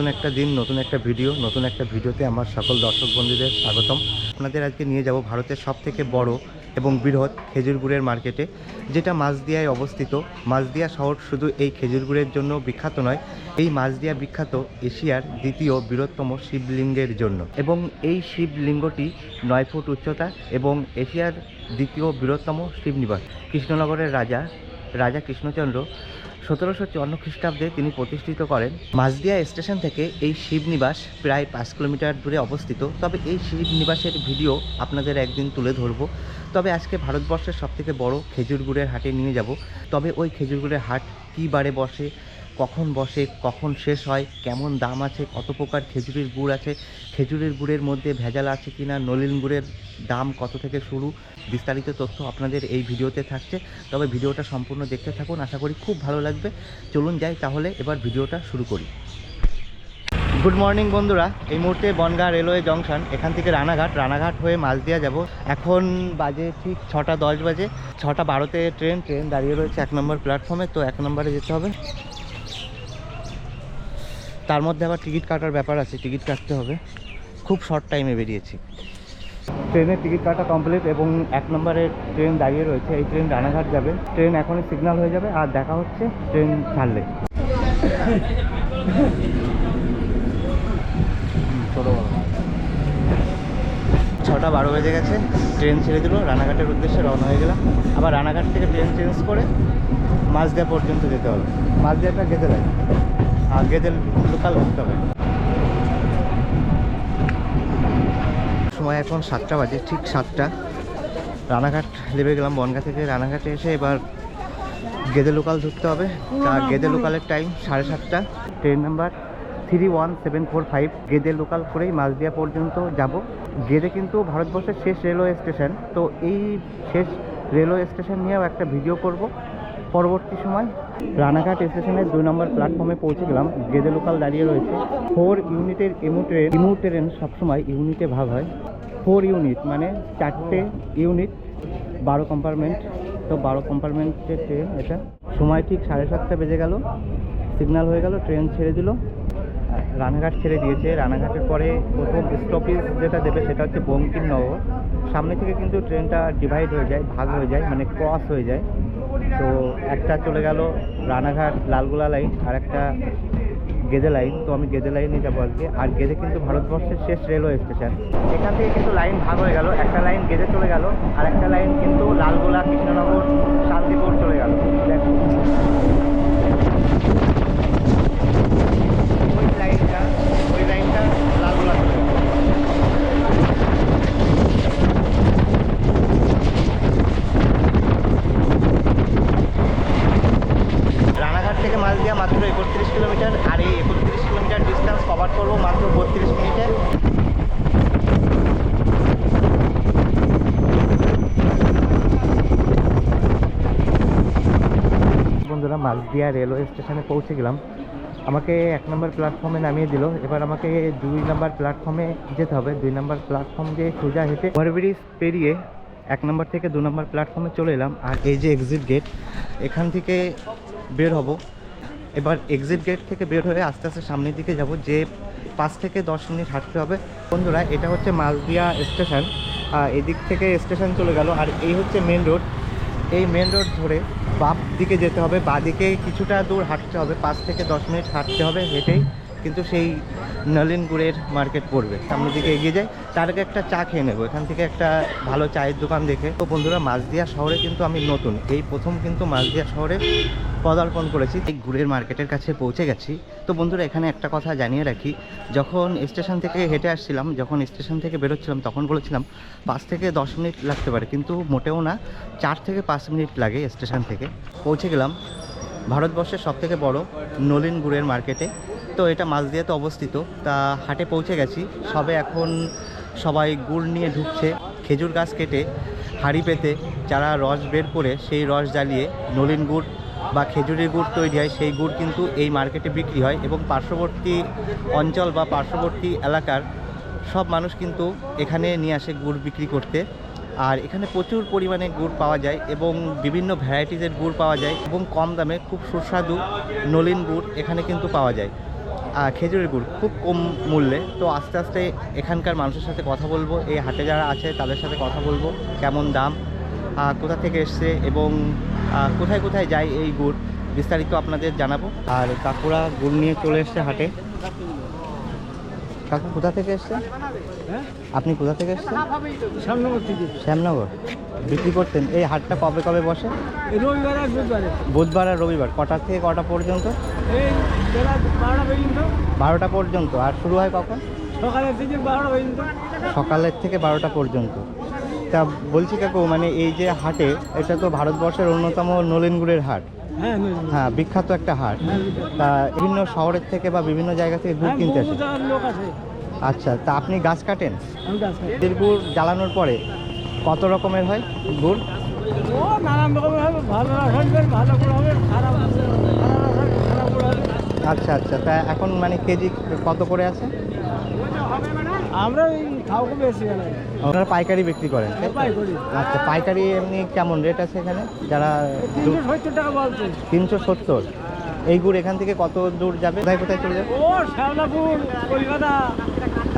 নতুন একটা দিন, নতুন একটা ভিডিও, নতুন একটা ভিডিওতে আমার সকল দর্শক বন্ধুদের স্বাগতম। আপনাদের আজকে নিয়ে যাব ভারতের সব থেকে বড় এবং বৃহৎ খেজুরগুড়ের মার্কেটে, যেটা মাছদিয়ায় অবস্থিত। মাছদিয়া শহর শুধু এই খেজুরগুড়ের জন্য বিখ্যাত নয়, এই মাছদিয়া বিখ্যাত এশিয়ার দ্বিতীয় বৃহত্তম শিবলিঙ্গের জন্য। এবং এই শিবলিঙ্গটি নয় ফুট উচ্চতা এবং এশিয়ার দ্বিতীয় বৃহত্তম শিবনিবাস। কৃষ্ণনগরের রাজা রাজা কৃষ্ণচন্দ্র সতেরোশো চুয়ান্ন খ্রিস্টাব্দে তিনি প্রতিষ্ঠিত করেন। মাঝদিয়া স্টেশন থেকে এই শিবনিবাস প্রায় পাঁচ কিলোমিটার দূরে অবস্থিত। তবে এই শিবনিবাসের ভিডিও আপনাদের একদিন তুলে ধরবো। তবে আজকে ভারতবর্ষের সবথেকে বড় খেজুর গুড়ের হাটে নিয়ে যাব। তবে ওই খেজুর গুড়ের হাট কী বারে বসে? কখন বসে, কখন শেষ হয়, কেমন দাম আছে, কত প্রকার খেজুরের গুড় আছে, খেজুরের গুড়ের মধ্যে ভেজাল আছে কি না নলিন গুড়ের দাম কত থেকে শুরু, বিস্তারিত তথ্য আপনাদের এই ভিডিওতে থাকছে। তবে ভিডিওটা সম্পূর্ণ দেখতে থাকুন, আশা করি খুব ভালো লাগবে। চলুন যাই তাহলে এবার ভিডিওটা শুরু করি। গুড মর্নিং বন্ধুরা, এই মুহূর্তে বনগাঁ রেলওয়ে জংশন, এখান থেকে রানাঘাট রানাঘাট হয়ে মালদিয়া যাব। এখন বাজে ঠিক ছটা দশ বাজে, ছটা বারোতে ট্রেন ট্রেন দাঁড়িয়ে রয়েছে এক নম্বর প্ল্যাটফর্মে তো এক নম্বরে যেতে হবে। তার মধ্যে আবার টিকিট কাটার ব্যাপার আছে টিকিট কাটতে হবে। খুব শর্ট টাইমে বেরিয়েছি। ট্রেনের টিকিট কাটা কমপ্লিট এবং এক নম্বরে ট্রেন দাঁড়িয়ে রয়েছে এই ট্রেন রানাঘাট যাবে। ট্রেন এখনই সিগন্যাল হয়ে যাবে আর দেখা হচ্ছে ট্রেন ছাড়লে। ছটা বারো বেজে গেছে ট্রেন ছেড়ে দিল রানাঘাটের উদ্দেশ্যে রওনা হয়ে গেলাম। আবার রানাঘাট থেকে ট্রেন চেঞ্জ করে মাঝদিয়া পর্যন্ত যেতে হলো মাঝদিয়াটা গেদে লাগে আর গেদের লোকাল ধরতে হবে। সময় এখন সাতটা বাজে ঠিক সাতটা। রানাঘাট নেমে গেলাম বনগা থেকে রানাঘাটে এসে এবার গেদে লোকাল ধরতে হবে। তা গেদে লোকালের টাইম সাড়ে সাতটা। Train number three one seven four five Gede local করেই মাঝদিয়া পর্যন্ত যাব। গেদে কিন্তু ভারতবর্ষের শেষ রেলওয়ে স্টেশন তো এই শেষ রেলওয়ে স্টেশন নিয়েও একটা ভিডিও করব। পরবর্তী সময় রানাঘাট স্টেশনের দুই নম্বর প্ল্যাটফর্মে পৌঁছে গেলাম। গেদে লোকাল দাঁড়িয়ে রয়েছে। ফোর ইউনিটের এমু ট্রেন ইমু ট্রেন সবসময় ইউনিটে ভাগ হয়। ফোর ইউনিট মানে চারটে ইউনিট বারো কম্পার্টমেন্ট তো বারো কম্পার্টমেন্টের ট্রেন এটা। সময় ঠিক সাড়ে সাতটা বেজে গেল। সিগন্যাল হয়ে গেল ট্রেন ছেড়ে দিল। রানাঘাট ছেড়ে দিয়েছে। রানাঘাটের পরে প্রথম স্টপেজ যেটা দেবে সেটা হচ্ছে বঙ্কিমনগর। সামনে থেকে কিন্তু ট্রেনটা ডিভাইড হয়ে যায়, ভাগ হয়ে যায় মানে ক্রস হয়ে যায়। তো একটা চলে গেল রানাঘাট লালগোলা লাইন আর একটা গেদে লাইন। তো আমি গেদে লাইনে যাব আজকে। আর গেদে কিন্তু ভারতবর্ষের শেষ রেলওয়ে স্টেশন। এখান থেকে কিন্তু লাইন ভাগ হয়ে গেল। একটা লাইন গেদে চলে গেল। আর একটা লাইন কিন্তু লালগোলা, কৃষ্ণনগর, শান্তিপুর চলে গেল। দেখো ওই লাইনটা ওই লাইনটা লালগোলা চলে গেল রানাঘাট থেকে মালদিয়া মাত্র একত্রিশ কিলোমিটার আর এই একত্রিশ কিলোমিটার ডিস্টেন্স কভার করব মাত্র বত্রিশ মিনিটে মালদিয়া রেলওয়ে স্টেশনে পৌঁছে গেলাম। আমাকে এক নম্বর প্ল্যাটফর্মে নামিয়ে দিল। এবার আমাকে দুই নম্বর প্ল্যাটফর্মে যেতে হবে। দুই নম্বর প্ল্যাটফর্ম দিয়ে সোজা হেঁটে ওভারব্রিজ পেরিয়ে এক নম্বর থেকে দু নম্বর প্ল্যাটফর্মে চলে এলাম। আর এই যে এক্সিট গেট এখান থেকে বের হব। এবার এক্সিট গেট থেকে বের হয়ে আস্তে আস্তে সামনের দিকে যাব। যে পাঁচ থেকে দশ মিনিট হাঁটতে হবে। বন্ধুরা, এটা হচ্ছে মালদিয়া স্টেশন এদিক থেকে স্টেশন চলে গেল। আর এই হচ্ছে মেন রোড এই মেন রোড ধরে বাম দিকে যেতে হবে, বাঁ দিকে কিছুটা দূর হাঁটতে হবে, পাঁচ থেকে দশ মিনিট হাঁটতে হবে, হেঁটেই কিন্তু সেই নলিন গুড়ের মার্কেট পড়বে। সামনের দিকে এগিয়ে যায় তার আগে একটা চা খেয়ে নেব। এখান থেকে একটা ভালো চায়ের দোকান দেখে। তো বন্ধুরা মাছদিয়া শহরে কিন্তু আমি নতুন। এই প্রথম কিন্তু মাছদিয়া শহরে পদার্পণ করেছি। এই গুড়ের মার্কেটের কাছে পৌঁছে গেছি। তো বন্ধুরা, এখানে একটা কথা জানিয়ে রাখি। যখন স্টেশন থেকে হেঁটে আসছিলাম, যখন স্টেশন থেকে বেরোচ্ছিলাম, তখন বলেছিলাম, পাঁচ থেকে দশ মিনিট লাগতে পারে। কিন্তু মোটেও না, চার থেকে পাঁচ মিনিট লাগে স্টেশন থেকে। পৌঁছে গেলাম। ভারতবর্ষের সবথেকে বড় নলিন গুড়ের মার্কেটে তো এটা মাঝদিয়াতে অবস্থিত। তা হাটে পৌঁছে গেছি। সবে এখন সবাই গুড় নিয়ে ঢুকছে। খেজুর গাছ কেটে, হাঁড়ি পেতে যারা রস বের করে সেই রস জ্বালিয়ে নলিন গুড় বা খেজুরের গুড় তৈরি হয়, সেই গুড় কিন্তু এই মার্কেটে বিক্রি হয় এবং পার্শ্ববর্তী অঞ্চল বা পার্শ্ববর্তী এলাকার সব মানুষ কিন্তু এখানে নিয়ে আসে গুড় বিক্রি করতে। আর এখানে প্রচুর পরিমাণে গুড় পাওয়া যায় এবং বিভিন্ন ভ্যারাইটিসের গুড় পাওয়া যায় এবং কম দামে খুব সুস্বাদু নলিন গুড় এখানে কিন্তু পাওয়া যায়। খেজুরের গুড়, খুব কম মূল্যে। তো আস্তে আস্তে এখানকার মানুষের সাথে কথা বলব, এই হাটে যারা আছে তাদের সাথে কথা বলব, কেমন দাম কোথা থেকে এসছে এবং কোথায় কোথায় যায় এই গুড়, বিস্তারিত আপনাদের জানাব। আর কাকুরা গুড় নিয়ে চলে এসছে হাটে। কাকু কোথা থেকে এসছে? হ্যাঁ? আপনি কোথা থেকে এসছেন? সামনগর থেকে। শ্যামনগর। বিক্রি করতেন। এই হাটটা কবে কবে বসে? রবিবার আর বুধবারে। বুধবার আর রবিবার। কটা থেকে কটা পর্যন্ত। বারোটা পর্যন্ত। আর শুরু হয় কখন? সকালের থেকে বারোটা পর্যন্ত। সকালের থেকে বারোটা পর্যন্ত। তা বলছি কাকু মানে এই যে হাটে এটা তো ভারতবর্ষের অন্যতম নলেনগুড়ের হাট। হ্যাঁ হ্যাঁ বিখ্যাত একটা হাট। হ্যাঁ, তা বিভিন্ন শহরের থেকে বা বিভিন্ন জায়গা থেকে গুড় হ্যাঁ, কিনতে আসে। আচ্ছা তা আপনি গাছ কাটেন? গুড় জ্বালানোর পরে কত রকমের হয় গুড়? নানান রকমের হবে। ভালো রাসায়নিক ভালো হবে খারাপ আচ্ছা আচ্ছা তা এখন মানে কেজি কত করে আছে? আমরা এই বেশি আপনারা পাইকারি বিক্রি করেন? করি আচ্ছা পাইকারি এমনি কেমন রেট আছে এখানে? যারা তিনশো সত্তর টাকা বলছে। তিনশো সত্তর। এই গুড় এখান থেকে কত দূর যাবে? কোথায় কোথায় চলে যাবে? ও শ্যামলাপুর কলকাতা।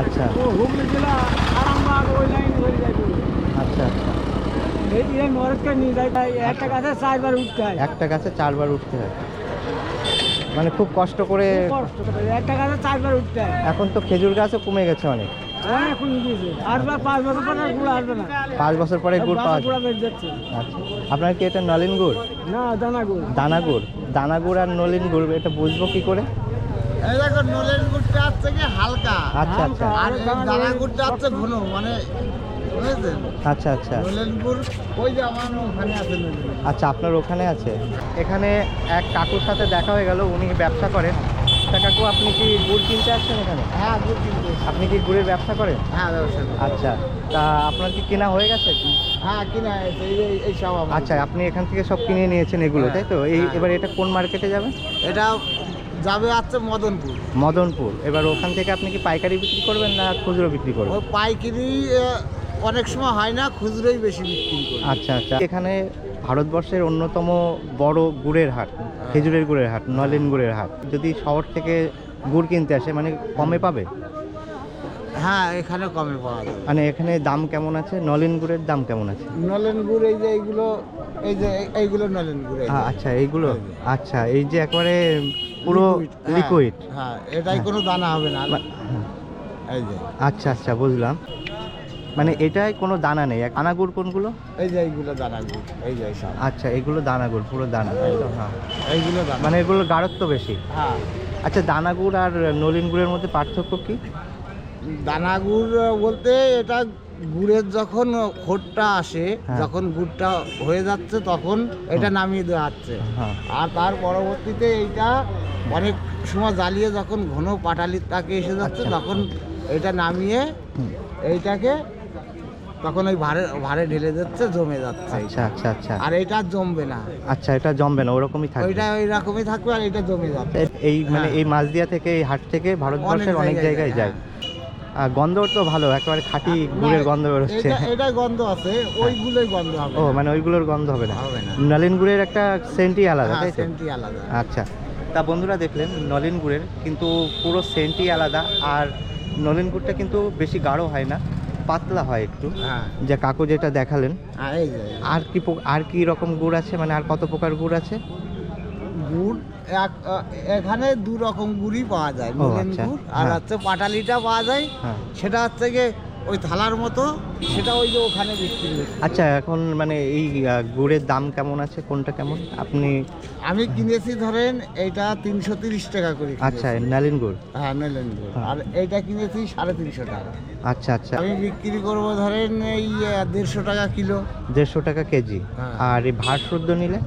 আচ্ছা। ও হুগলি জেলা আরামবাগ ওই লাইন হয়ে যায় আচ্ছা। এই নিয়ে যায় একটা গাছে চারবার উঠতে হয়। একটা গাছে চারবার উঠতে হয়। মানে খুব কষ্ট করে একটা গাছে চারবার উঠতে এখন তো খেজুর গাছও কমে গেছে অনেক। হ্যাঁ পাঁচ বছর পর গুড় পাঁচ পরে গুড় পাওয়া আচ্ছা। আপনার কি এটা নলেন গুড়? না দানা গুড়। দানা গুড়। দানা গুড় আর নলেন গুড় এটা বুঝব কি করে? এই দেখো নলেন গুড়টা হচ্ছে হালকা। আচ্ছা আচ্ছা। আর দানা গুড়টা হচ্ছে ঘন মানে বুঝেছেন আচ্ছা আচ্ছা। নলেন ওই যে আমার ওখানে আছে আচ্ছা আপনার ওখানে আছে? এখানে এক কাকুর সাথে দেখা হয়ে গেল উনি ব্যবসা করেন। তা কাকু আপনি কি গুড় কিনতে আসছেন এখানে? হ্যাঁ গুড় কিনতে আপনি কি গুড়ের ব্যবসা করেন? হ্যাঁ ব্যবসা আচ্ছা তা আপনার কি কেনা হয়ে গেছে? হ্যাঁ কিনা এই সব আচ্ছা আপনি এখান থেকে সব কিনে নিয়েছেন এগুলো তাই তো? এই হ্যাঁ। এবার এটা কোন মার্কেটে যাবে? এটা যাবে হচ্ছে মদনপুর। মদনপুর। এবার ওখান থেকে আপনি কি পাইকারি বিক্রি করবেন না খুচরো বিক্রি করবেন? পাইকারি অনেক সময় হয় না খুচরোই বেশি বিক্রি করি। আচ্ছা আচ্ছা। এখানে ভারতবর্ষের অন্যতম বড় গুড়ের হাট খেজুরের গুড়ের হাট নলেন গুড়ের হাট। যদি শহর থেকে গুড় কিনতে আসে মানে কমে পাবে? হ্যাঁ এখানে কমে পাওয়া যায় মানে এখানে দাম কেমন আছে? নলেন গুড়ের দাম কেমন আছে? নলেন গুড় এই যে এইগুলো এই যে এইগুলো নলেন গুড় এই যে। আ- আচ্ছা এইগুলো? আচ্ছা এই যে একবারে পুরো হ্যাঁ, লিকুইড হ্যাঁ এটাই কোনো দানা হবে না এই যে। আচ্ছা আচ্ছা বুঝলাম। মানে এটাই কোনো দানা নেই। আনা গুড় কোনগুলো? এই যে এইগুলো দানা গুড় এই যে সব আচ্ছা এগুলো দানা গুড় পুরো দানা। তাই তো? হ্যাঁ। এইগুলো দানা। মানে এগুলো গাঢ়ত্ব বেশি? হ্যাঁ। আচ্ছা দানা গুড় আর নলিন গুড়ের মধ্যে পার্থক্য কি? দানা গুড় বলতে এটা গুড়ের যখন খোটটা আসে হ্যাঁ। যখন গুড়টা হয়ে যাচ্ছে তখন এটা নামিয়ে দেওয়া হচ্ছে। হ্যাঁ। আর তার পরবর্তীতে এইটা অনেক সময় জ্বালিয়ে যখন ঘন পাটালির তাকে এসে যাচ্ছে আচ্ছা। তখন এটা নামিয়ে এইটাকে তখন ওই ভারে ভারে ঢেলে যাচ্ছে জমে যাচ্ছে। আচ্ছা আচ্ছা আচ্ছা। আর এটা জমবে না। আচ্ছা এটা জমবে না ওরকমই থাকবে। ওইটা ওই রকমই থাকবে আর এটা জমে যাবে এই মানে হ্যাঁ। এই মাছদিয়া থেকে এই হাট থেকে ভারতবর্ষের অনেক জায়গায় যায়। আর গন্ধ তো ভালো একেবারে খাঁটি গুড়ের গন্ধ বেরোচ্ছে। এটা এটা গন্ধ আছে ওইগুলোই গন্ধ হবে ও মানে ওইগুলোর গন্ধ হবে না। হবে না। নলেন গুড়ের একটা সেন্টই আলাদা হ্যাঁ তাই সেন্টই আলাদা। আচ্ছা তা বন্ধুরা দেখলেন নলেন গুড়ের কিন্তু পুরো সেন্টই আলাদা আর নলেন গুড়টা কিন্তু বেশি গাঢ় হয় না। পাতলা হয় একটু। যে যা কাকু যেটা দেখালেন। আর এই যে আর কি পো- আর কি রকম গুড় আছে? মানে আর কত প্রকার গুড় আছে? গুড় এক এখানে দু রকম গুড়ই পাওয়া যায়। ও, আচ্ছা। গুড় আর হ্যাঁ। হচ্ছে পাটালিটা পাওয়া যায়। হ্যাঁ। সেটা হচ্ছে গিয়ে ওই থালার মতো সেটা ওই যে ওখানে বিক্রি আচ্ছা এখন মানে এই গুড়ের দাম কেমন আছে? কোনটা কেমন? আপনি আমি কিনেছি ধরেন এইটা তিনশো তিরিশ টাকা করে আচ্ছা নালিন গুড়? হ্যাঁ নলেন গুড়। হ্যাঁ। আর এইটা কিনেছি সাড়ে তিনশো টাকা। আচ্ছা আচ্ছা। আমি বিক্রি করব ধরেন এই দেড়শো টাকা কিলো। দেড়শো টাকা কেজি? হ্যাঁ। আর এই ভাত শুদ্ধ নিলে?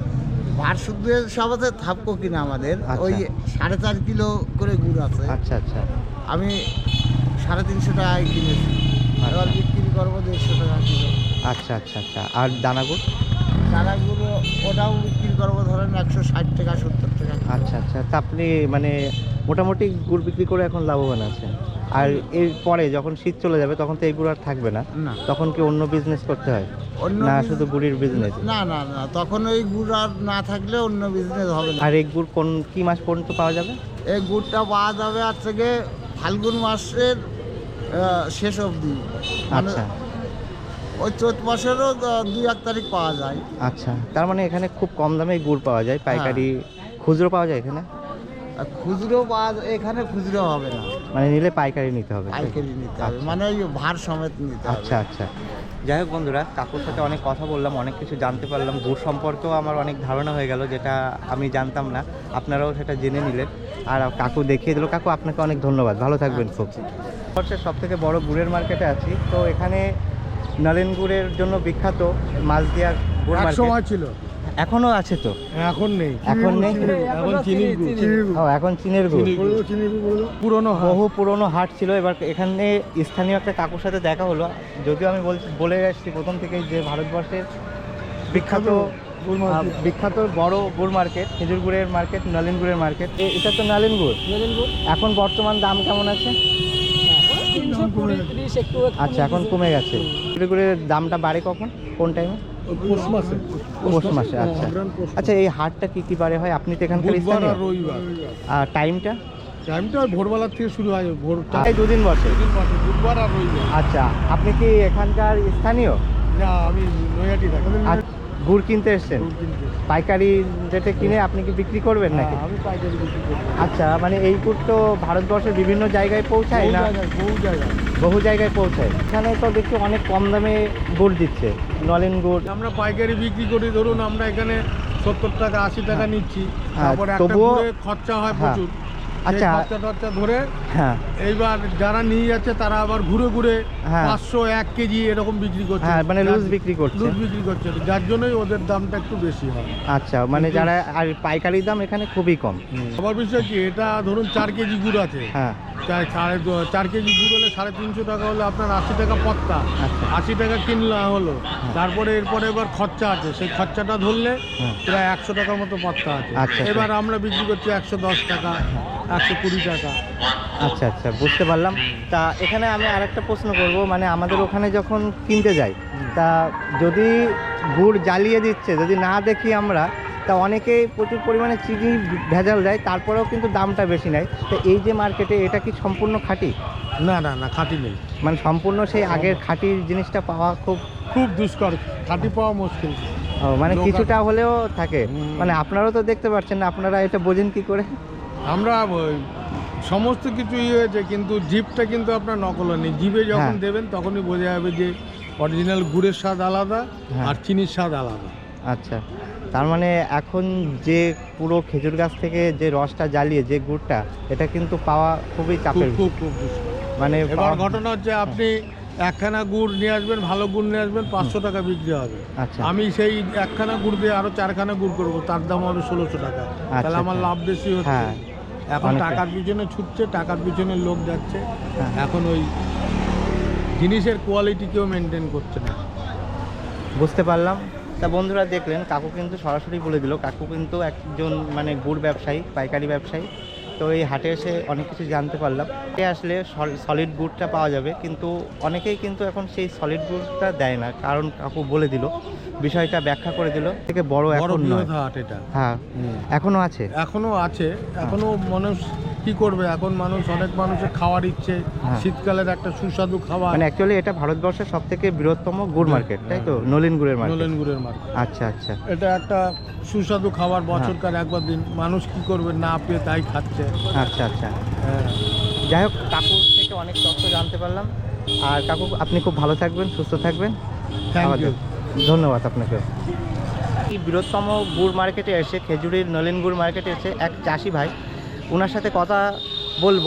ভার শুদ্ধ সবাতে থাপকো কিনা আমাদের। আচ্ছা। ওই সাড়ে চার কিলো করে গুড় আছে। আচ্ছা আচ্ছা। আমি সাড়ে তিনশো টাকায় কিনেছি। এবার বিক্রি করব দেড়শো টাকা কিলো। আচ্ছা আচ্ছা আচ্ছা। আর দানা গুড় চারাগুলো ওটাও বিক্রি করব ধরেন একশো ষাট টাকা সত্তর টাকা আচ্ছা আচ্ছা। তা আপনি মানে মোটামুটি গুড় বিক্রি করে এখন লাভবান আছেন। আর এর পরে যখন শীত চলে যাবে তখন তো এই গুড় আর থাকবে না। তখন কি অন্য বিজনেস করতে হয়? না শুধু গুড়ির বিজনেস না না না তখন ওই গুড় আর না থাকলে অন্য বিজনেস হবে না। আর এই গুড় কোন কি মাস পর্যন্ত পাওয়া যাবে? এই গুড়টা পাওয়া যাবে আর থেকে ফাল্গুন মাসের শেষ অবধি। মানে আচ্ছা। ওই চৈত মাসেরও দুই এক তারিখ পাওয়া যায়। আচ্ছা তার মানে এখানে খুব কম দামে গুড় পাওয়া যায় পাইকারি হ্যাঁ। খুচরো পাওয়া যায় এখানে? আর খুচরো পাওয়া এখানে খুচরো হবে না। মানে নিলে পাইকারি নিতে হবে। পাইকারি নিতে হবে আচ্ছা। মানে ওই ভার সমেত নিতে হবে। আচ্ছা আচ্ছা। যাই হোক বন্ধুরা কাকুর সাথে অনেক কথা বললাম অনেক কিছু জানতে পারলাম। গুড় সম্পর্কেও আমার অনেক ধারণা হয়ে গেল যেটা আমি জানতাম না। আপনারাও সেটা জেনে নিলেন। আর কাকু দেখিয়ে দিল। কাকু আপনাকে অনেক ধন্যবাদ। ভালো থাকবেন খুব। ভারতবর্ষের সব থেকে বড় গুড়ের মার্কেটে আছি। তো এখানে নলেন গুড়ের জন্য বিখ্যাত মাছদিয়া গুড় মার্কেট ছিল। এখনও আছে তো? এখন নেই। এখন নেই? এখন চিনির গুড়। ও এখন চীনের গুড়। চিনির গুড় পুরনো বহু পুরনো হাট ছিল। এবার এখানে স্থানীয় একটা কাকুর সাথে দেখা হলো। যদিও আমি বলছি বলে আসছি প্রথম থেকেই যে ভারতবর্ষের বিখ্যাত আহ, বিখ্যাত বড় গুড় মার্কেট খেজুর গুড়ের মার্কেট নলেন গুড়ের মার্কেট এটা তো নলেন গুড়। এখন বর্তমান দাম কেমন আছে? আচ্ছা এখন কমে গেছে। খেজুর দামটা বাড়ে কখন? কোন টাইমে পৌষ মাসে। পৌষ মাসে আচ্ছা। আচ্ছা এই হাটটা কি কি বারে হয়? আপনি তো এখানকার স্থানীয়। আর রবিবার। আর টাইমটা টাইমটা ভোরবেলার থেকে শুরু হয় ভোর এই দুদিন বসে। বুধবার আর রবিবার। আচ্ছা আপনি কি এখানকার স্থানীয়? না আমি নৈহাটি থাকি। আর গুড় কিনতে এসছেন? কিনতে। পাইকারি রেটে কিনে আপনি কি বিক্রি করবেন নাকি? হ্যাঁ, আমি পাইকারি বিক্রি করি। আচ্ছা মানে এই কুট তো ভারতবর্ষের বিভিন্ন জায়গায় পৌঁছায় না? বহু জায়গায়। বহু জায়গায় পৌঁছায়। এখানে তো দেখছি অনেক কম দামে গুড় দিচ্ছে নলেন গুড়। আমরা পাইকারি বিক্রি করি ধরুন আমরা এখানে সত্তর টাকা আশি টাকা নিচ্ছি। হ্যাঁ, তারপরে একটা খরচা হয় হ্যাঁ। প্রচুর। আচ্ছা। খরচা টরচা ধরে হ্যাঁ। এইবার যারা নিয়ে যাচ্ছে তারা আবার ঘুরে ঘুরে হ্যাঁ। পাঁচশো এক কেজি এরকম বিক্রি করছে। হ্যাঁ মানে লুজ বিক্রি করছে। লুজ বিক্রি করছে। যার জন্যই ওদের দামটা একটু বেশি হয়। আচ্ছা মানে যারা আর পাইকারি দাম এখানে খুবই কম। আবার বিষয় কি এটা ধরুন চার কেজি গুড় আছে। হ্যাঁ। সাড়ে চার কেজি গুড় হলে সাড়ে তিনশো টাকা হলে আপনার আশি টাকা পত্তা। আচ্ছা। আশি টাকা কিনলা হলো। তারপরে এরপরে এবার খরচা আছে। সেই খরচাটা ধরলে হ্যাঁ। প্রায় একশো টাকার মতো পত্তা আছে। আচ্ছা, আচ্ছা। এবার আমরা বিক্রি করছি একশো দশ টাকা। একশো কুড়ি টাকা। আচ্ছা আচ্ছা বুঝতে পারলাম। তা এখানে আমি আরেকটা প্রশ্ন করব মানে আমাদের ওখানে যখন কিনতে যাই তা যদি গুড় জ্বালিয়ে দিচ্ছে যদি না দেখি আমরা তা অনেকেই প্রচুর পরিমাণে চিনি ভেজাল দেয় তারপরেও কিন্তু দামটা বেশি নেয়। তো এই যে মার্কেটে এটা কি সম্পূর্ণ খাঁটি? না না না খাঁটি নেই। মানে সম্পূর্ণ সেই আগের খাঁটি জিনিসটা পাওয়া খুব খুব দুষ্কর খাঁটি পাওয়া মুশকিল। ও, মানে কিছুটা হলেও থাকে। মানে আপনারাও তো দেখতে পাচ্ছেন না আপনারা এটা বোঝেন কি করে? আমরা সমস্ত কিছুই হয়েছে কিন্তু জিপটা কিন্তু আপনার নকল নেই জিভে যখন হ্যাঁ। দেবেন তখনই বোঝা যাবে যে অরিজিনাল গুড়ের স্বাদ আলাদা হ্যাঁ। আর চিনির স্বাদ আলাদা। আচ্ছা। তার মানে এখন যে পুরো খেজুর গাছ থেকে যে রসটা জ্বালিয়ে যে গুড়টা এটা কিন্তু পাওয়া খুবই খুব চাপের খুব খুব মানে এবার ঘটনা হচ্ছে আপনি একখানা গুড় নিয়ে আসবেন ভালো গুড় নিয়ে আসবেন পাঁচশো টাকা বিক্রি হবে। আচ্ছা। আমি সেই একখানা গুড় দিয়ে আরও চারখানা গুড় করব তার দাম হবে ষোলোশো টাকা। তাহলে আমার আচ্ছা। লাভ বেশি হচ্ছে। হ্যাঁ এখন টাকার পিছনে ছুটছে টাকার পিছনে লোক যাচ্ছে। হ্যাঁ। এখন ওই জিনিসের কোয়ালিটি কেউ মেনটেন করছে না। বুঝতে পারলাম। তা বন্ধুরা দেখলেন কাকু কিন্তু সরাসরি বলে দিল কাকু কিন্তু একজন মানে গুড় ব্যবসায়ী পাইকারি ব্যবসায়ী। তো এই হাটে এসে অনেক কিছু জানতে পারলাম। হাটে আসলে সলিড গুড়টা পাওয়া যাবে কিন্তু অনেকেই কিন্তু এখন সেই সলিড গুড়টা দেয় না। কারণ কাকু বলে দিল বিষয়টা ব্যাখ্যা করে দিল থেকে বড় এখন নয়। এটা। হ্যাঁ এখনও আছে। এখনও আছে এখনও মানুষ কি করবে? এখন মানুষ অনেক মানুষের খাওয়ার ইচ্ছে। হ্যাঁ। শীতকালের একটা সুস্বাদু খাবার। মানে অ্যাকচুয়ালি এটা ভারতবর্ষের সব থেকে বৃহত্তম গুড় মার্কেট তাই তো? নলিন গুড়ের মার্কেট নলিন গুড়ের মার্কেট আচ্ছা আচ্ছা। এটা একটা সুস্বাদু খাবার বছরকার একবার দিন। মানুষ কি করবে? না পেয়ে তাই খাচ্ছে। আচ্ছা আচ্ছা। হ্যাঁ। যাই হোক কাকুর থেকে অনেক তথ্য জানতে পারলাম। আর কাকু আপনি খুব ভালো থাকবেন সুস্থ থাকবেন। থ্যাংক ইউ ধন্যবাদ আপনাকে এই বৃহত্তম গুড় মার্কেটে এসে খেজুরির নলেন গুড় মার্কেটে এসে এক চাষি ভাই ওনার সাথে কথা বলব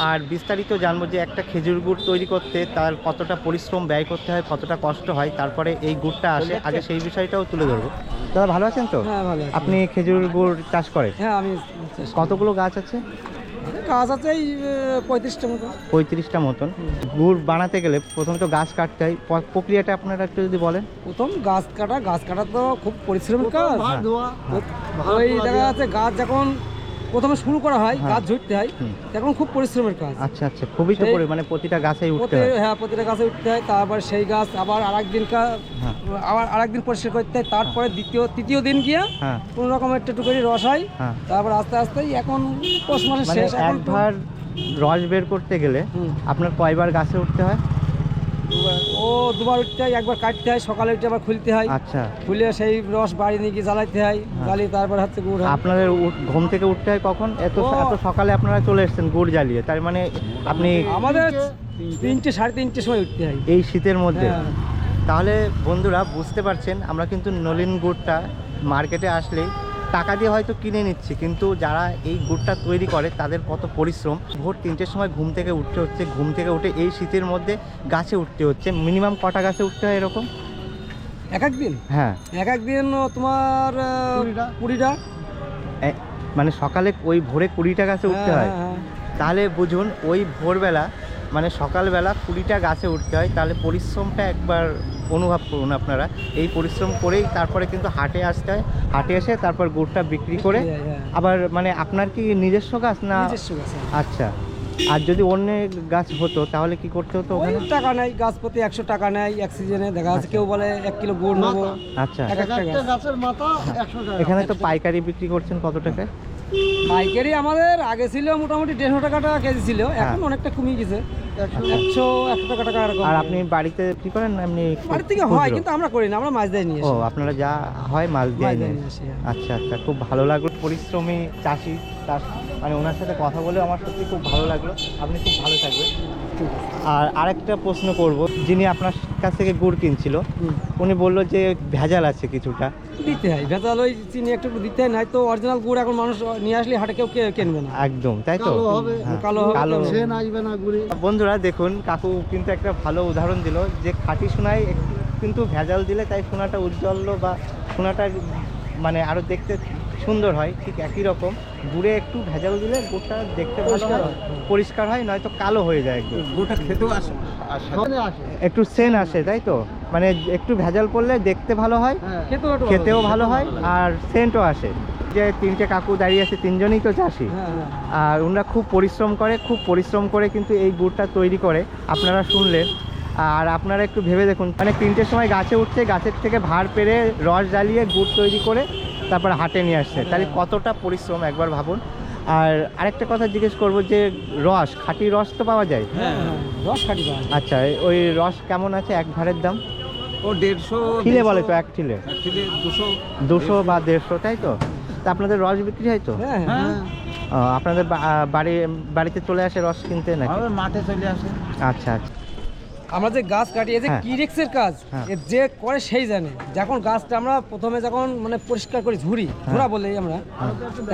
আর বিস্তারিত জানব যে একটা খেজুর গুড় তৈরি করতে তার কতটা পরিশ্রম ব্যয় করতে হয় কতটা কষ্ট হয় তারপরে এই গুড়টা আসে। আগে সেই বিষয়টাও তুলে ধরবো। দাদা ভালো আছেন তো? হ্যাঁ। আপনি খেজুর গুড় চাষ করেন? হ্যাঁ আমি কতগুলো গাছ আছে। কাজ আছে এই পঁয়ত্রিশটা মতো। পঁয়ত্রিশটা মতন। গুড় বানাতে গেলে প্রথমে তো গাছ কাটতে হয়। প- প্রক্রিয়াটা আপনারা একটু যদি বলেন। প্রথম গাছ কাটা গাছ কাটা তো খুব পরিশ্রমের কাজ। ওই দেখা যাচ্ছে গাছ যখন প্রথমে শুরু করা হয় হ্যাঁ। গাছ ঝুড়তে হয় এখন খুব পরিশ্রমের কাজ। আচ্ছা আচ্ছা খুবই তো মানে প্রতিটা গাছে উঠতে হয়। হ্যাঁ প্রতিটা গাছে উঠতে হয় তারপর সেই গাছ আবার আরেকদিন কা- হ্যাঁ। আবার আরেকদিন পরিষ্কার করতে হয় তারপরে দ্বিতীয় তৃতীয় দিন গিয়ে হ্যাঁ। কোনো রকম একটু একটু করে রস হয় হ্যাঁ। তারপর আস্তে আস্তে এখন পৌষ মাসের মানে শেষ একবার রস বের করতে গেলে আপনার কয়বার গাছে উঠতে হয়? ও দুবার উঠতে হয় একবার কাটতে হয় সকালে উঠে আবার খুলতে হয় আচ্ছা খুলে সেই রস বাড়ি নিয়ে গিয়ে জ্বালাইতে হয় হ্যাঁ। জ্বালিয়ে তারপর হচ্ছে গুড় হয় আপনাদের উঠ- ঘুম থেকে উঠতে হয় কখন এত ও। এত সকালে আপনারা চলে এসেছেন গুড় জ্বালিয়ে তার মানে আপনি আমাদের তিনটে সাড়ে তিনটে সময় উঠতে হয় এই শীতের মধ্যে হ্যাঁ। তাহলে বন্ধুরা বুঝতে পারছেন আমরা কিন্তু নলিন গুড়টা মার্কেটে আসলেই টাকা দিয়ে হয়তো কিনে নিচ্ছি কিন্তু যারা এই গুড়টা তৈরি করে তাদের কত পরিশ্রম। ভোর তিনটের সময় ঘুম থেকে উঠতে হচ্ছে ঘুম থেকে উঠে এই শীতের মধ্যে গাছে উঠতে হচ্ছে। মিনিমাম কটা গাছে উঠতে হয় এরকম? এক এক দিন? হ্যাঁ। এক এক দিন তোমার কুড়িটা। মানে সকালে ওই ভোরে কুড়িটা গাছে উঠতে হ্যাঁ, হয় হ্যাঁ, তাহলে বুঝুন ওই ভোরবেলা মানে সকালবেলা কুড়িটা গাছে উঠতে হয় তাহলে পরিশ্রমটা একবার অনুভব করুন আপনারা। এই পরিশ্রম করেই তারপরে কিন্তু হাটে আসতে হয়। হাটে এসে তারপর গুড়টা বিক্রি করে হ্যাঁ, হ্যাঁ। আবার মানে আপনার কি নিজস্ব গাছ না হ্যাঁ। আচ্ছা। আর যদি অন্য গাছ হতো তাহলে কি করতে হতো টাকা নেয় গাছ প্রতি একশো টাকা নেয় এক সিজনে দেখা যাচ্ছে কেউ বলে এক কিলো গুড় নেব। আচ্ছা। গাছের মাথা এখানে তো পাইকারি বিক্রি করছেন কত টাকায়? পাইকারি আমাদের আগে ছিল মোটামুটি দেড়শো টাকা টাকা কেজি ছিল। এখন অনেকটা কমে গেছে। একশো একশো একশো টাকা টাকা এরকম। আর আপনি বাড়িতে কি করেন? এমনি বাড়ির থেকে হয় কিন্তু আমরা করি না আমরা মাছ দিয়ে নিয়ে ও আপনারা যা হয় মাছ দিয়ে নিয়ে হ্যাঁ। আচ্ছা আচ্ছা খুব ভালো লাগল। পরিশ্রমী চাষি তার মানে ওনার সাথে কথা বলে আমার সত্যি খুব ভালো লাগল। আপনি খুব ভালো থাকবেন। আর আরেকটা প্রশ্ন করব যিনি আপনার কাছ থেকে গুড় কিনছিল উনি বলল যে ভেজাল আছে কিছুটা। দিতে হয় ভেজাল ওই চিনি একটু একটু দিতে হয় নয়তো অরিজিনাল গুড় এখন মানুষ নিয়ে আসলে হাটে কেউ কিনবে না। একদম তাই তো? কালো হবে। হ্যাঁ, কালো আসবে না গুড়ি। বন্ধুরা দেখুন কাকু কিন্তু একটা ভালো উদাহরণ দিল যে খাঁটি সোনায় একটু কিন্তু ভেজাল দিলে তাই সোনাটা উজ্জ্বল বা সোনাটা মানে আরও দেখতে সুন্দর হয় ঠিক একই রকম। গুড়ে একটু ভেজাল দিলে গুড়টা দেখতে পরিষ্কার পরিষ্কার হয় নয়তো কালো হয়ে যায় একটু গোটা খেতেও আসে। একটু সেন আসে তাই তো? মানে একটু ভেজাল পড়লে দেখতে ভালো হয় হ্যাঁ। খেতেও। ভালো হয় আর সেন্টও আসে। যে তিনটে কাকু দাঁড়িয়ে আছে তিনজনই তো চাষি। হ্যাঁ হ্যাঁ। আর ওনারা খুব পরিশ্রম করে খুব পরিশ্রম করে কিন্তু এই গুড়টা তৈরি করে আপনারা শুনলেন। আর আপনারা একটু ভেবে দেখুন মানে তিনটের সময় গাছে উঠছে গাছের থেকে ভার পেরে রস জ্বালিয়ে গুড় তৈরি করে তারপর হাটে নিয়ে আসছে। তাহলে কতটা পরিশ্রম একবার ভাবুন। আর আরেকটা কথা জিজ্ঞেস করব যে রস খাঁটি রস তো পাওয়া যায়? হ্যাঁ হ্যাঁ রস খাটি আচ্ছা ওই রস কেমন আছে এক ভারের দাম? ও দেড়শো ঠিলে বলে তো এক ঠিলে দুশো। দুশো বা দেড়শো তাই তো? তা আপনাদের রস বিক্রি হয় তো? হ্যাঁ হ্যাঁ। হ্যাঁ। আপনাদের বাড়ি বাড়িতে চলে আসে রস কিনতে নাকি? মাঠে চলে আসে। আচ্ছা আচ্ছা। আমরা যে গাছ কাটি এই যে কিরেক্সের কি রিক্সের কাজ হ্যাঁ। যে করে সেই জানে। যখন গাছটা আমরা প্রথমে যখন মানে পরিষ্কার করি ঝুড়ি ঝুড়া বলি আমরা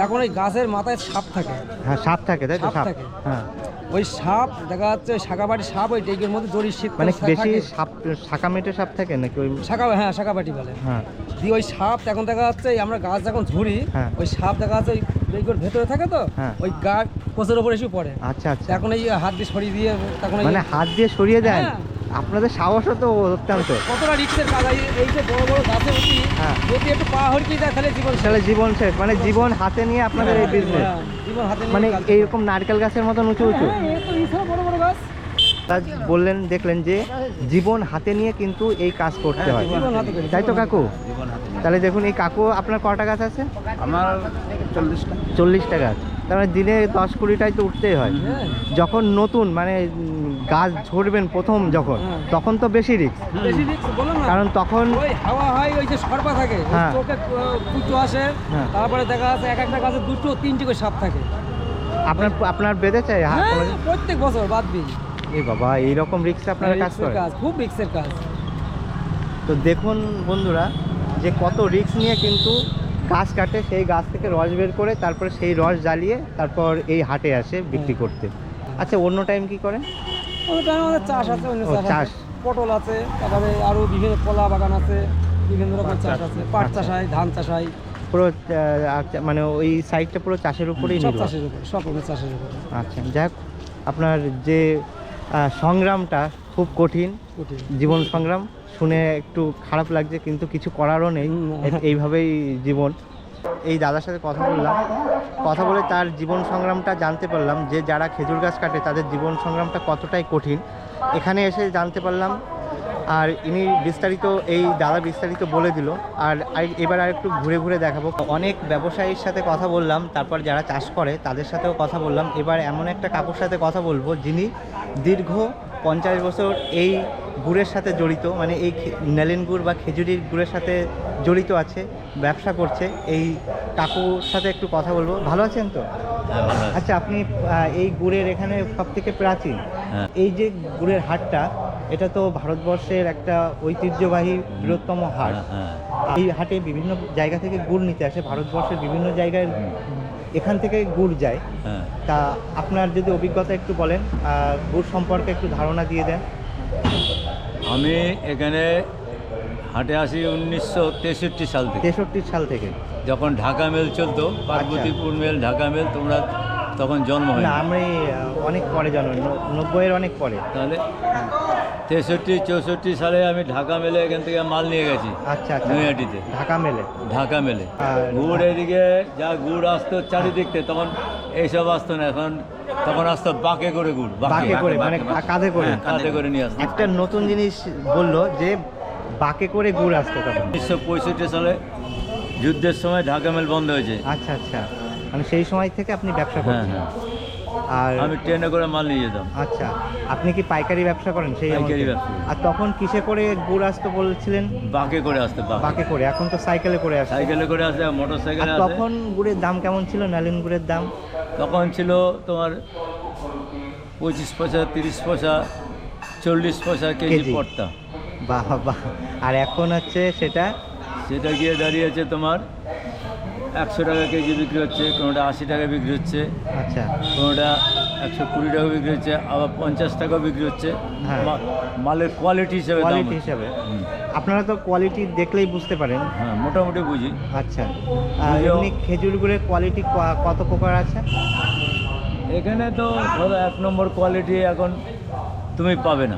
এখন ওই গাছের মাথায় সাপ থাকে। হ্যাঁ সাপ থাকে তাই তো সাপ। থাকে। হ্যাঁ। ওই সাপ দেখা যাচ্ছে শাকাবাটি সাপ ওই ডেকের মধ্যে জড়ি শীত মানে বেশি সাপ শাখা মেটে সাপ থাকে নাকি ওই শাখা হ্যাঁ শাকাবাটি বলে হ্যাঁ দিয়ে ওই সাপ এখন দেখা যাচ্ছে আমরা গাছ যখন ঝুড়ি হ্যাঁ। ওই সাপ দেখা যাচ্ছে ওই ডেকের ভেতরে থাকে তো হ্যাঁ। ওই গা কোচের ওপর এসে পড়ে আচ্ছা আচ্ছা এখন এই হাত দিয়ে সরিয়ে দিয়ে তখন মানে হাত দিয়ে সরিয়ে দেন হ্যাঁ। আপনাদের সাহসও তো অত্যন্ত। কতটা রিক্সের কাজ? এই- যে বড় বড় গাছে উঠি হ্যাঁ। যদি একটু পা হরকিয়ে যায় তাহলে জীবন। তাহলে জীবন শেষ। মানে জীবন হাতে নিয়ে আপনাদের এই বিজনেস হ্যাঁ, জীবন হাতে মানে এইরকম নারকেল গাছের মতন উঁচু উঁচু। হ্যাঁ, বড় বড় গাছ। তা বললেন দেখলেন যে জীবন হাতে নিয়ে কিন্তু এই কাজ করতে হয়। তাই তো কাকু? তাহলে দেখুন এই কাকু আপনার কটা গাছ আছে? আমার চল্লিশটা। চল্লিশটা গাছ। তার মানে দিনে দশ কুড়িটাই তো উঠতেই হয়। হ্যাঁ। যখন নতুন মানে গাছ ঝরবেন প্রথম যখন হ্যাঁ। তখন তো বেশি রিক্স বেশি রিস্ক বলো না। কারণ তখন ওই হাওয়া হয় ওই যে সরপা থাকে হ্যাঁ। চোখে কুচো আসে হ্যাঁ। তারপরে দেখা যাচ্ছে এক একটা গাছে দুটো তিনটে করে সাপ থাকে। আপনার আপনার বেঁধেছে হ্যাঁ প্রত্যেক বছর বাদ দিই। এই বাবা এইরকম রিক্সে আপনারা কাজ করেন কাজ খুব রিক্সের কাজ। তো দেখুন বন্ধুরা যে কত রিক্স নিয়ে কিন্তু গাছ কাটে সেই গাছ থেকে রস বের করে তারপরে সেই রস জ্বালিয়ে তারপর এই হাটে আসে বিক্রি। করতে। আচ্ছা অন্য টাইম কি করেন? আমাদের চাষ আছে অন্য চাষ। পটল আছে তারপরে আরও বিভিন্ন কলা বাগান আছে বিভিন্ন রকম চাষ আছে। পাট চাষ হয় ধান চাষ হয়। পুরো মানে ওই সাইডটা পুরো চাষের উপরেই সব চাষের উপর সব চাষের উপর। আচ্ছা যাক আপনার যে সংগ্রামটা খুব কঠিন। জীবন সংগ্রাম শুনে একটু খারাপ লাগছে কিন্তু কিছু করারও নেই। এইভাবেই জীবন। এই দাদার সাথে কথা বললাম। কথা বলে তার জীবন সংগ্রামটা জানতে পারলাম যে যারা খেজুর গাছ কাটে, তাদের জীবন সংগ্রামটা কতটাই কঠিন। এখানে এসে জানতে পারলাম। আর ইনি বিস্তারিত, এই দাদা বিস্তারিত বলে দিল। আর এবার আর একটু ঘুরে ঘুরে দেখাবো। অনেক ব্যবসায়ীর সাথে কথা বললাম, তারপর যারা চাষ করে, তাদের সাথেও কথা বললাম। এবার এমন একটা কাকুর সাথে কথা বলব, যিনি দীর্ঘ পঞ্চাশ বছর এই গুড়ের সাথে জড়িত মানে এই নেলেন গুড় বা খেজুরির গুড়ের সাথে জড়িত আছে ব্যবসা করছে এই কাকুর সাথে একটু কথা বলব। ভালো আছেন তো? আচ্ছা আপনি এই গুড়ের এখানে সব থেকে প্রাচীন। হ্যাঁ। এই যে গুড়ের হাটটা এটা তো ভারতবর্ষের একটা ঐতিহ্যবাহী বৃহত্তম হাট। হ্যাঁ। এই হাটে বিভিন্ন জায়গা থেকে গুড় নিতে আসে ভারতবর্ষের বিভিন্ন জায়গায় এখান থেকে গুড় যায়। হ্যাঁ। তা আপনার যদি অভিজ্ঞতা একটু বলেন গুড় সম্পর্কে একটু ধারণা দিয়ে দেন। আমি এখানে হাটে আসি উনিশশো তেষট্টি সাল থেকে। তেষট্টি সাল থেকে। যখন ঢাকা মেল চলতো পার্বতীপুর মেল ঢাকা মেল তোমরা তখন জন্ম হয় আমি অনেক পরে জন্ম নব্বইয়ের অনেক পরে। তাহলে তেষট্টি চৌষট্টি সালে আমি ঢাকা মেলে এখান থেকে মাল নিয়ে গেছি। আচ্ছা আচ্ছা। নৈহাটিতে ঢাকা মেলে? ঢাকা মেলে। গুড় এদিকে যা গুড় আসতো চারিদিক থেকে তখন এইসব আসতো না এখন তখন আসতো বাঁকে করে গুড় বাঁকে। করে মানে কাঁধে করে। হ্যাঁ, কাঁধে করে নিয়ে আসতো। একটা নতুন জিনিস বলল যে বাঁকে করে গুড় আসতো তখন। উনিশশো পঁয়ষট্টি সালে যুদ্ধের সময় ঢাকা মেল বন্ধ হয়েছে। আচ্ছা আচ্ছা। মানে সেই সময় থেকে আপনি ব্যবসা হ্যাঁ করছেন। হ্যাঁ। আর আমি ট্রেনে করে মাল নিয়ে যেতাম। আচ্ছা আপনি কি পাইকারি ব্যবসা করেন সেই পাইকারি? ব্যবসা। আর তখন কিসে করে গুড় আসতো বলছিলেন? বাঁকে করে আসতে বাঁকে। বাঁকে করে এখন তো সাইকেলে করে আসছে। সাইকেলে করে আসে মোটর আর সাইকেলে আসে। তখন গুড়ের দাম কেমন ছিল নালিন গুড়ের দাম? তখন ছিল তোমার পঁচিশ পয়সা তিরিশ পয়সা চল্লিশ পয়সা কেজি কেজি। পড়তা। বাহ বাহ। আর এখন হচ্ছে সেটা? সেটা গিয়ে দাঁড়িয়েছে তোমার একশো টাকা কেজি বিক্রি হচ্ছে কোনোটা আশি টাকা বিক্রি হচ্ছে আচ্ছা। কোনোটা একশো কুড়ি টাকা বিক্রি হচ্ছে আবার পঞ্চাশ টাকা বিক্রি হচ্ছে। হ্যাঁ। মা- মালের কোয়ালিটি হিসেবে দাম কোয়ালিটি হচ্ছে। হিসাবে। হুম। আপনারা তো কোয়ালিটি দেখলেই বুঝতে পারেন। হ্যাঁ মোটামুটি বুঝি। আচ্ছা। আর বুঝেও- এমনি খেজুর গুড়ের কোয়ালিটি কত প্রকার আছে? এখানে তো ধরো এক নম্বর কোয়ালিটি এখন তুমি পাবে না।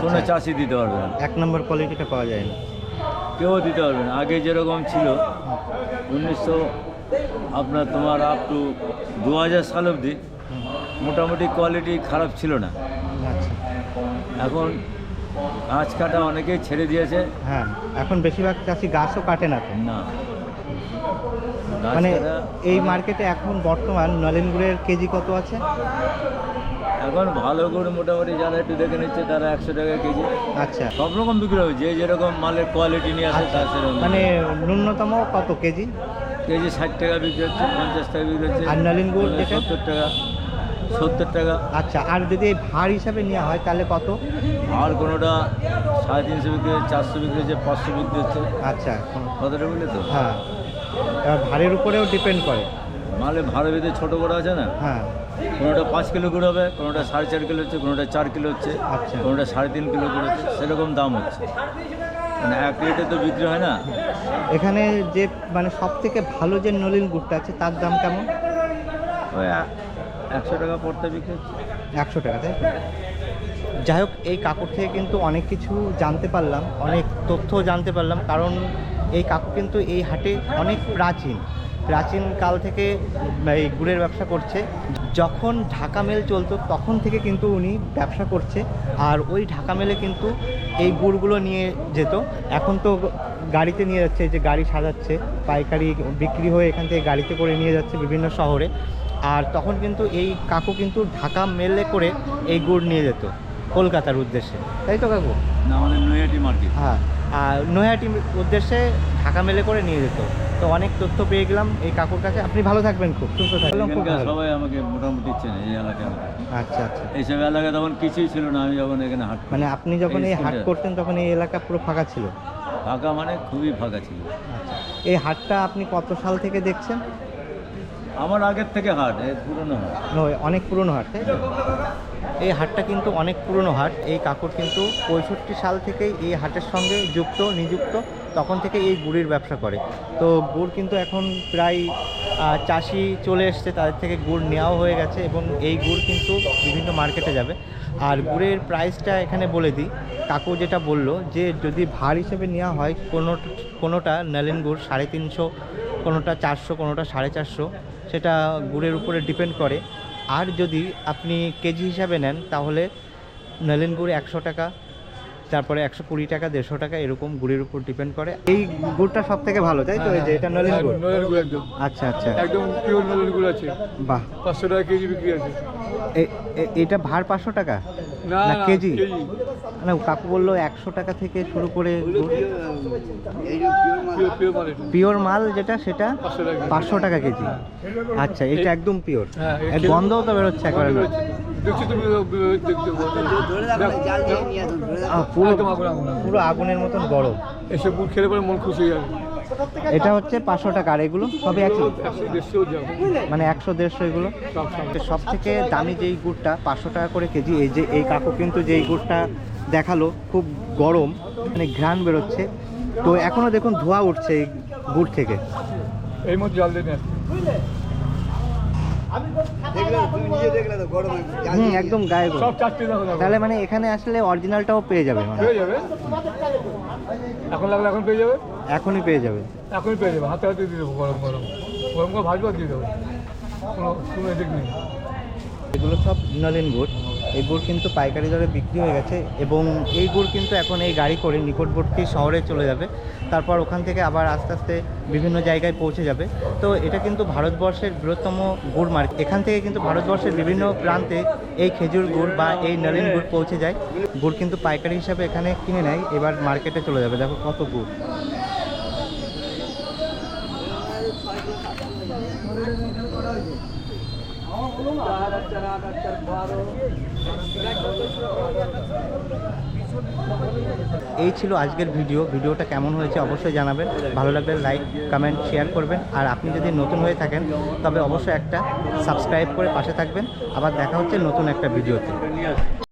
কোনো আচ্ছা। চাষি দিতে পারবে না। এক নম্বর কোয়ালিটিটা পাওয়া যায় না। কেউ দিতে পারবে না। আগে যেরকম ছিল উনিশশো আপনার তোমার আপ টু দু হাজার সাল অবধি মোটামুটি কোয়ালিটি খারাপ ছিল না। এখন গাছ কাটা অনেকেই ছেড়ে দিয়েছে। হ্যাঁ এখন বেশিরভাগ চাষি গাছও কাটে না তো? না। মানে এই মার্কেটে এখন বর্তমান নলেন গুড়ের কেজি কত আছে? এখন ভালো করে মোটামুটি যারা একটু দেখে নিচ্ছে তারা একশো টাকা কেজি। আচ্ছা। সব রকম বিক্রি হবে যে যেরকম মালের কোয়ালিটি নিয়ে আসে তার সেরকম। মানে ন্যূনতম কত কেজি? কেজি ষাট টাকা বিক্রি হচ্ছে পঞ্চাশ টাকা বিক্রি হচ্ছে আর নলেন গুড় সত্তর টাকা সত্তর টাকা। আচ্ছা আর যদি ভার হিসাবে নেওয়া হয় তাহলে কত? আর কোনোটা সাড়ে তিনশো বিক্রি হচ্ছে চারশো বিক্রি হচ্ছে পাঁচশো বিক্রি হচ্ছে। আচ্ছা। কতটা বুঝলে তো? হ্যাঁ। এবার ভারের উপরেও ডিপেন্ড করে। মালে ভাড়া ভিতরে ছোটো বড় আছে না? হ্যাঁ। কোনোটা পাঁচ কিলো করে হবে কোনোটা সাড়ে চার কিলো হচ্ছে কোনোটা চার কিলো হচ্ছে আচ্ছা। কোনোটা সাড়ে তিন কিলো করে হচ্ছে সেরকম দাম হচ্ছে। মানে এক রেটে তো বিক্রি হয় না? এখানে যে মানে সব থেকে ভালো যে নলিন গুড়টা আছে তার দাম কেমন? ওই একশো টাকা পড়তে বিক্রি হচ্ছে। একশো টাকা তাই যাই হোক এই কাকুর থেকে কিন্তু অনেক কিছু জানতে পারলাম অনেক তথ্য জানতে পারলাম কারণ এই কাকু কিন্তু এই হাটে অনেক প্রাচীন। প্রাচীন কাল থেকে এই গুড়ের ব্যবসা করছে। যখন ঢাকা মেল চলতো তখন থেকে কিন্তু উনি ব্যবসা করছে। আর ওই ঢাকা মেলে কিন্তু এই গুড়গুলো নিয়ে যেত। এখন তো গাড়িতে নিয়ে যাচ্ছে যে গাড়ি সাজাচ্ছে পাইকারি বিক্রি হয়ে এখান থেকে গাড়িতে করে নিয়ে যাচ্ছে বিভিন্ন শহরে। আর তখন কিন্তু এই কাকু কিন্তু ঢাকা মেলে করে এই গুড় নিয়ে যেত কলকাতার উদ্দেশ্যে। তাই তো কাকু? না আমাদের নৈহাটি মার্কেট। হ্যাঁ আর নৈহাটির উদ্দেশ্যে ঢাকা মেলে করে নিয়ে যেত। তো অনেক তথ্য পেয়ে গেলাম এই কাকুর কাছে। আপনি ভালো থাকবেন খুব সুস্থ থাকবেন। সবাই আমাকে মোটামুটি চেনে এই এলাকায় আচ্ছা আচ্ছা। এইসব এলাকায় তখন কিছুই ছিল না আমি যখন এখানে হাট মানে আপনি যখন এই হাট করতেন তখন এই এলাকা পুরো ফাঁকা ছিল? ফাঁকা মানে খুবই ফাঁকা ছিল। আচ্ছা। এই হাটটা আপনি কত সাল থেকে দেখছেন? আমার আগের থেকে হাট পুরনো হাট। নয় অনেক পুরনো হাট তাই? এই হাটটা কিন্তু অনেক পুরনো হাট। এই কাকুর কিন্তু পঁয়ষট্টি সাল থেকেই এই হাটের সঙ্গে যুক্ত, নিযুক্ত। তখন থেকে এই গুড়ির ব্যবসা করে। তো গুড় কিন্তু এখন প্রায় চাষি চলে এসছে, তাদের থেকে গুড় নেওয়াও হয়ে গেছে এবং এই গুড় কিন্তু বিভিন্ন মার্কেটে যাবে। আর গুড়ের প্রাইসটা এখানে বলে দিই। কাকু যেটা বলল যে, যদি ভার হিসেবে নেওয়া হয় কোনো কোনোটা নালিন গুড় সাড়ে তিনশো, কোনোটা চারশো, কোনোটা সাড়ে চারশো, সেটা গুড়ের উপরে ডিপেন্ড করে। আর যদি আপনি কেজি হিসাবে নেন তাহলে নলেন গুড় একশো টাকা তারপরে একশো কুড়ি টাকা দেড়শো টাকা এরকম গুড়ের উপর ডিপেন্ড করে। এই গুড়টা সব থেকে ভালো তাই তো? এই যে এটা নলেন গুড়? নলেন গুড় একদম। আচ্ছা আচ্ছা। একদম পিওর নলেন গুড় আছে। বাহ। পাঁচশো টাকা কেজি বিক্রি আছে। এটা ভার পাঁচশো টাকা? না কেজি? না কাকু বলল একশো টাকা থেকে শুরু করে পিওর পিওর এটা। পিওর মাল যেটা সেটা পাঁচশো টাকা কেজি। আচ্ছা এটা একদম পিওর। হ্যাঁ, গন্ধও তো বেরোচ্ছে একবারে না। পুরো একদম আগুন আগুন আগুন। পুরো আগুনের মতন গরম। এসব গুড় খেলে পরে মন খুশি হয়ে যাবে। এটা হচ্ছে পাঁচশো টাকা, আর এগুলো সবই একশো মানে একশো, দেড়শো এগুলো। সব থেকে দামি যেই গুড়টা, পাঁচশো টাকা করে কেজি, এই যে, এই কাকু কিন্তু যেই গুড়টা দেখাল, খুব গরম মানে ঘ্রাণ বেরোচ্ছে। তো এখনও দেখুন ধোয়া উঠছে এই গুড় থেকে। এই মধ্যে জল দিয়ে হুম একদম গায়ে গরম। সব চারটে দেখো দেখো। তাহলে মানে এখানে আসলে অরিজিনালটাও পেয়ে যাবে মানে। পেয়ে যাবে? এখন লাগলে এখন পেয়ে যাবে? এখনই পেয়ে যাবে। এখনই পেয়ে যাবে। হাতে হাতে দিয়ে দেবো গরম গরম। গরম করে ভাজবো দিয়ে দেবো। কোনো কোনো এদিক নেই। এগুলো সব নলেন গুড়। এই গুড় কিন্তু পাইকারি দরে বিক্রি হয়ে গেছে এবং এই গুড় কিন্তু এখন এই গাড়ি করে নিকটবর্তী শহরে চলে যাবে তারপর ওখান থেকে আবার আস্তে আস্তে বিভিন্ন জায়গায় পৌঁছে যাবে তো এটা কিন্তু ভারতবর্ষের বৃহত্তম গুড় মার্কেট এখান থেকে কিন্তু ভারতবর্ষের বিভিন্ন প্রান্তে এই খেজুর গুড় বা এই নলেন গুড় পৌঁছে যায় গুড় কিন্তু পাইকারি হিসাবে এখানে কিনে নেয় এবার মার্কেটে চলে যাবে দেখো কত গুড় এই ছিল আজকের ভিডিও। ভিডিওটা কেমন হয়েছে অবশ্যই জানাবেন। ভালো লাগলে লাইক, কমেন্ট, শেয়ার করবেন। আর আপনি যদি নতুন হয়ে থাকেন, তবে অবশ্যই একটা সাবস্ক্রাইব করে পাশে থাকবেন। আবার দেখা হচ্ছে নতুন একটা ভিডিওতে।